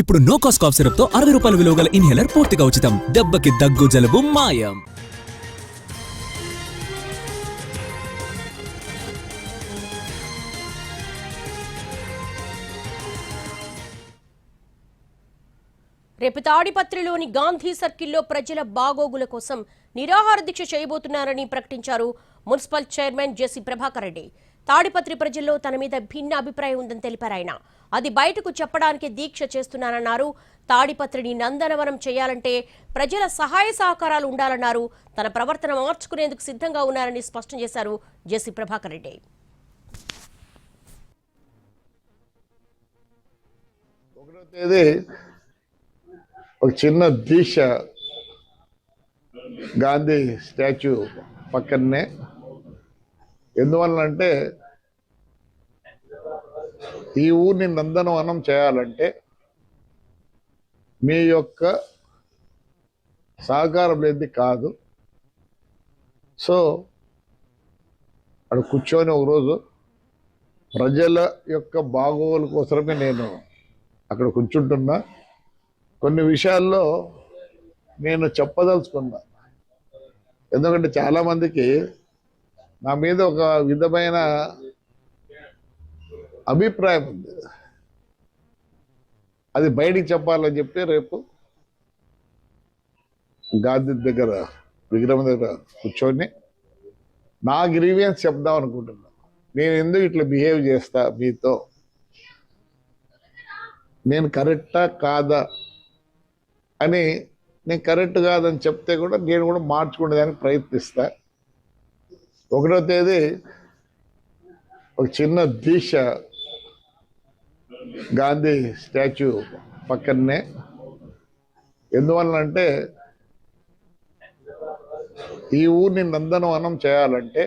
ఇప్పుడు no cost cough సిరప్తో అరవై రూపాయల విలువ గల ఇన్హేలర్ పూర్తిగా ఉచితం. దెబ్బకి దగ్గు జలుబు మాయం. రేపు తాడిపత్రిలోని గాంధీ సర్కిల్లో ప్రజల బాగోగుల కోసం నిరాహార దీక్ష చేయబోతున్నారని ప్రకటించారు municipal chairman JC Prabhakar Reddy. Tadipatri ప్రజల్లో తన మీద భిన్న అభిప్రాయం ఉందని తెలిపారు ఆయన. అది బయటకు చెప్పడానికి దీక్ష చేస్తున్నానన్నారు. తాడిపత్రిని నందనవనం చేయాలంటే ప్రజల సహాయ సహకారాలు ఉండాలన్నారు. తన ప్రవర్తన మార్చుకునేందుకు సిద్ధంగా ఉన్నారని స్పష్టం చేశారు జెసి ప్రభాకర్ రెడ్డి. ఒకటో తేదీ ఒక చిన్న దీక్ష గాంధీ స్టాచ్యూ పక్కనే ఎందువల్లంటే ఈ ఊరిని నందనవనం చేయాలంటే మీ యొక్క సహకారం లేనిది కాదు. సో అక్కడ కూర్చొని ఒకరోజు ప్రజల యొక్క బాగోగుల కోసమే నేను అక్కడ కూర్చుంటున్నా. కొన్ని విషయాల్లో నేను చెప్పదలుచుకున్నా. ఎందుకంటే చాలామందికి నా మీద ఒక విధమైన అభిప్రాయం ఉంది. అది బయటికి చెప్పాలని చెప్తే రేపు గాంధీ దగ్గర విగ్రహం దగ్గర కూర్చొని నా గ్రీవియన్స్ చెప్దాం అనుకుంటున్నాను నేను ఎందుకు ఇట్లా బిహేవ్ చేస్తా మీతో? నేను కరెక్టా కాదా అని నేను కరెక్ట్ కాదని చెప్తే కూడా నేను కూడా మార్చుకునేదానికి ప్రయత్నిస్తా. ఒకటో తేదీ ఒక చిన్న దీక్ష గాంధీ స్టాచ్యూ పక్కనే ఎందువల్లంటే ఈ ఊరిని నందనవనం చేయాలంటే